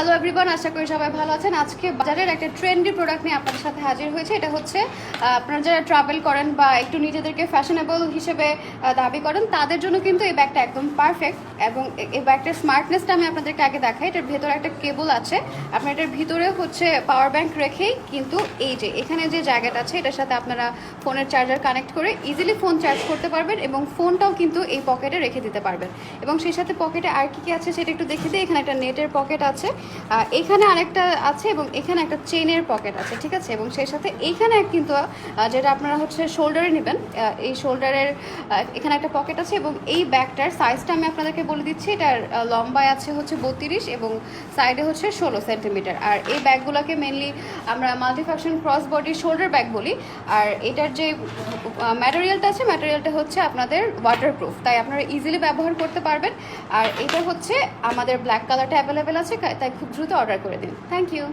Hello everyone আশা করি সবাই ভালো আছেন। আজকে বাজারের একটা ট্রেন্ডি প্রোডাক্ট নিয়ে আপনাদের সাথে হাজির হয়েছে। এটা হচ্ছে আপনারা যারা ট্রাভেল করেন বা একটু নিজেদেরকে ফ্যাশনেবল হিসেবে দাবি করেন, তাদের জন্য কিন্তু এই ব্যাগটা একদম পারফেক্ট এবং এই ব্যাগটার স্মার্টনেসটা আমি আপনাদেরকে আগে দেখাই। এটার ভেতরে একটা কেবল আছে। আপনার এটার ভিতরে হচ্ছে পাওয়ার ব্যাংক রেখেই কিন্তু এই যে, এখানে যে জায়গাটা আছে, এটার সাথে আপনারা ফোনের চার্জার কানেক্ট করে ইজিলি ফোন চার্জ করতে পারবেন এবং ফোনটাও কিন্তু এই পকেটে রেখে দিতে পারবেন। এবং সেই সাথে পকেটে আর কি কি আছে সেটা একটু দেখে দিই। এখানে একটা নেটের পকেট আছে। এখানে আরেকটা আছে এবং এখানে একটা চেনের পকেট আছে, ঠিক আছে? এবং সেই সাথে এইখানে কিন্তু যেটা আপনারা হচ্ছে শোল্ডারে নেবেন এই শোল্ডারের এখানে একটা পকেট আছে এবং এই ব্যাগটার সাইজটা আমি আপনাদেরকে বলে দিচ্ছি, এটার লম্বায় আছে হচ্ছে বত্রিশ এবং সাইডে হচ্ছে ষোলো সেন্টিমিটার। আর এই ব্যাগগুলোকে মেনলি আমরা multifunction cross body shoulder bag বলি। আর এটার যে ম্যাটেরিয়ালটা আছে ম্যাটেরিয়ালটা হচ্ছে আপনাদের ওয়াটারপ্রুফ তাই আপনারা ইজিলি ব্যবহার করতে পারবেন। আর এটা হচ্ছে আমাদের ব্ল্যাক কালারটা অ্যাভেলেবেল আছে তাই খুব দ্রুত অর্ডার করে দিন। Thank you